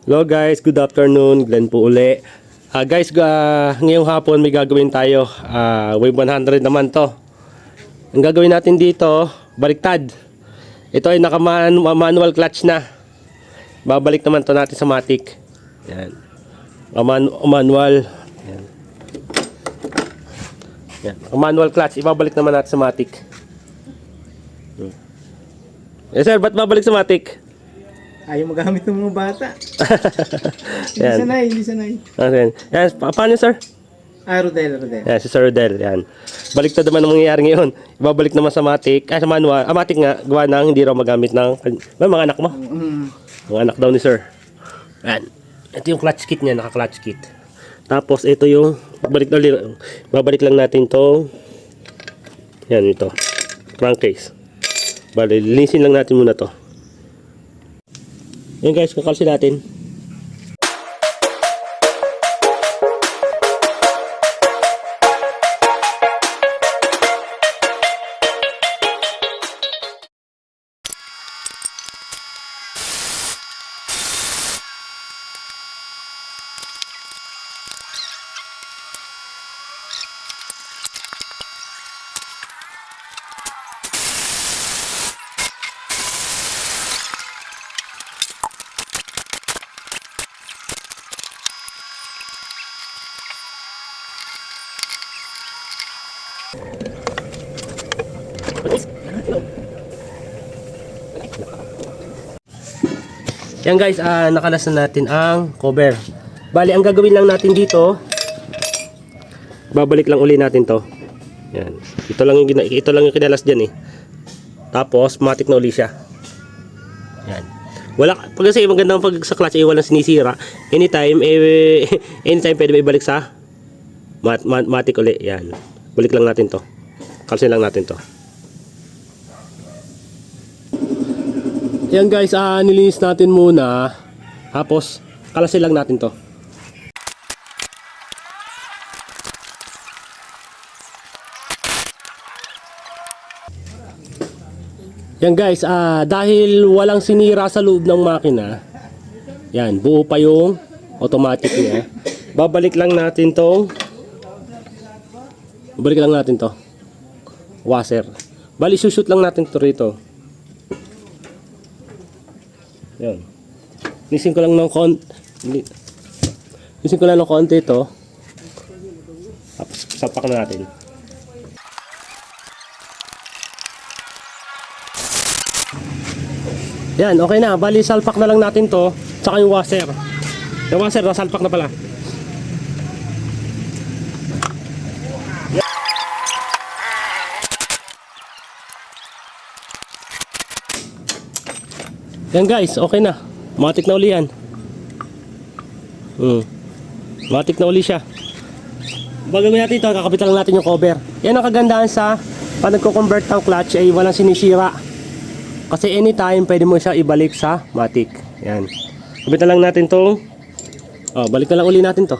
Hello guys, good afternoon. Glenn po uli. Ah, guys, ga- ngayong hapon may gagawin tayo. Ah, wave 100 naman to. Ang gagawin natin dito, baliktad. Ito ay naka-manual clutch na. Babalik naman to natin sa matic. Yan. Ah, man- manual. Yan. Yan. Manual clutch, ibabalik naman natin sa matic. Hmm. Yes sir, ba't babalik sa matic? Ayaw magamit ng mga bata. Hindi Yan. sanay, hindi sanay. Okay. Yan, pa- paano sir? Ah, Rodel, Rodel. Yan, si Sir Rodel, yan. Baliktad naman ang mangyayari ngayon. Ibabalik naman sa Matic, ay sa manual, ah, Matic nga, gawa ng hindi raw magamit ng, ba, mga anak mo? Mm. Mga anak daw ni Sir. Yan. Ito yung clutch kit niya, naka-clutch kit. Tapos, ito yung, balik, ulit- babalik lang natin to yan, ito. Crankcase. Bali, linisin lang natin muna to. Yan guys, kakalsin natin. Yan guys, ah nakalas na natin ang cover. Bali, ang gagawin lang natin dito, babalik lang uli natin to. Yan. Ito lang yung, ito lang yung kinalas dyan eh. Tapos, matik na uli siya. Yan. Wala, pag kasi magandang pag sa clutch ay walang sinisira. Anytime, eh, anytime pwede may balik sa mat, mat, matik uli. Yan. Balik lang natin to. Kalsin lang natin to. Yan guys, ah nilinis natin muna. Tapos, kalasin lang natin to. Yan guys, ah dahil walang sinira sa loob ng makina, yan, buo pa yung automatic niya. Babalik lang natin tong Babalik lang natin to. Washer. Bali, sushoot lang natin to rito. Yan. Nisin ko lang ng konti. Nisin ko lang ng konti ito. Tapos sapak na natin. Yan, okay na. Bali, salpak na lang natin to. Tsaka yung washer. Yung washer, nasalpak na pala. Yan guys, okay na. Matik na uli yan. Hmm. Matik na uli siya. Bagawin natin ito, kakapitan lang natin yung cover. Yan ang kagandahan sa pag nagko-convert ng clutch ay walang sinisira. Kasi anytime pwede mo siya ibalik sa matic. Yan. Kapitan lang natin to. Oh, balik na lang uli natin to.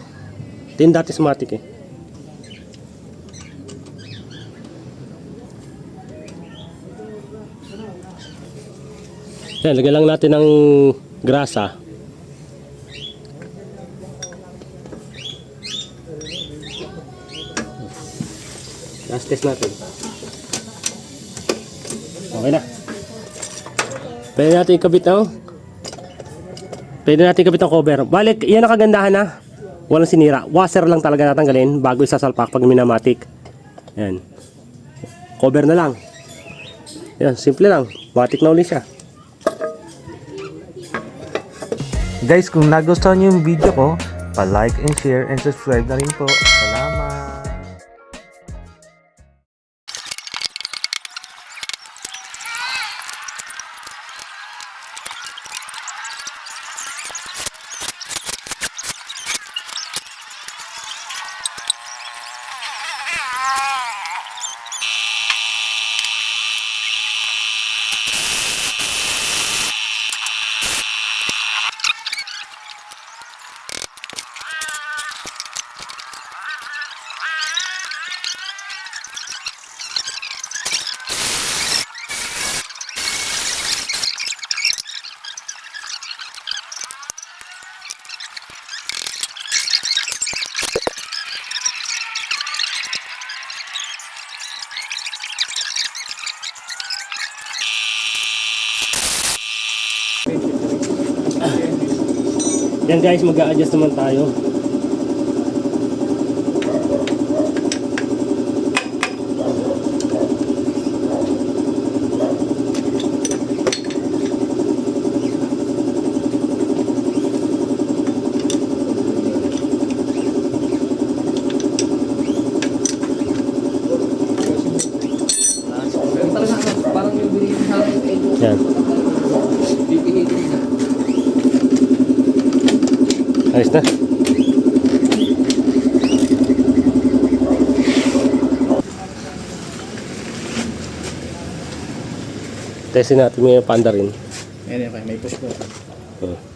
Tin dati sa matic eh. Yan, lagyan lang natin ng grasa. Last test natin. Okay na. Pwede natin ikabit oh. Pwede natin ikabit ang cover. Balik, yan ang kagandahan na. Walang sinira. Washer lang talaga natanggalin bago isasalpak pag minamatic. Yan. Cover na lang. Yan, simple lang. Matic na uli siya. Guys, kung nagustuhan niyo yung video ko, pa-like and share and subscribe na rin po. Yan guys, mag-a-adjust naman tayo. Pero talaga ano, parang yung binigyan sa akin eh, yung Yan. pipilitin na. Ayos na. Testin natin may panda rin. Ayan, okay, may push po. Oh.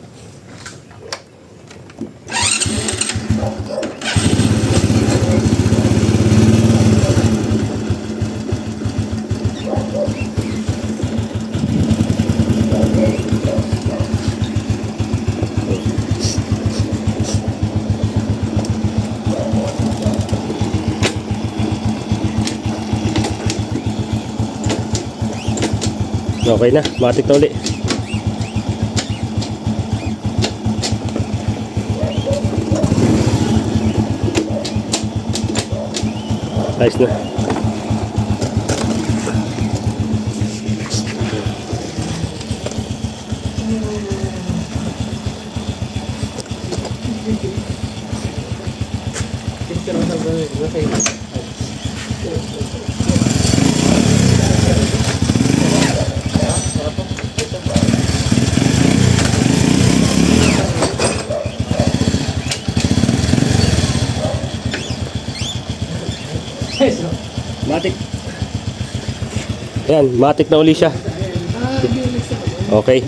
Okay na, matik na uli. Ayos na. you. Ayan, matik na uli siya. Okay.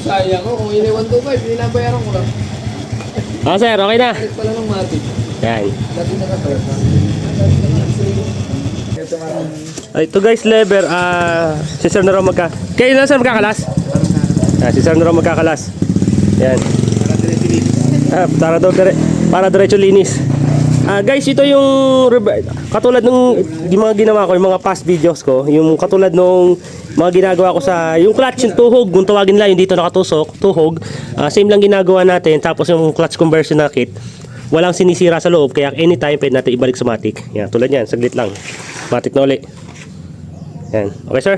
Sayang ko, kung iniwan ko ba, binabayaran ko lang. Ah, sir, okay na. Balik pala ng matik. Yan. Dati nakapaya ka. Ito parang Ay, ito guys, lever, ah, si Sir na raw magka... Kayo na sir magkakalas? Ah, si Sir na raw magkakalas. Yan. para dire-dire. Ah, para daw dire, para diretso linis. Ah, guys, ito yung katulad nung yung mga ginawa ko, yung mga past videos ko, yung katulad nung mga ginagawa ko sa yung clutch yung tuhog, kung tawagin nila yung dito nakatusok, tuhog, ah, same lang ginagawa natin tapos yung clutch conversion na kit, walang sinisira sa loob kaya anytime pwede natin ibalik sa matic. Yan, tulad yan, saglit lang. Matic na uli. Yan. Okay, sir?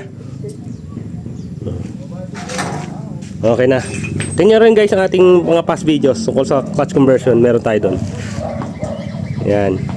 Okay na. Tingnan rin guys ang ating mga past videos tungkol sa clutch conversion. Meron tayo doon. Yan.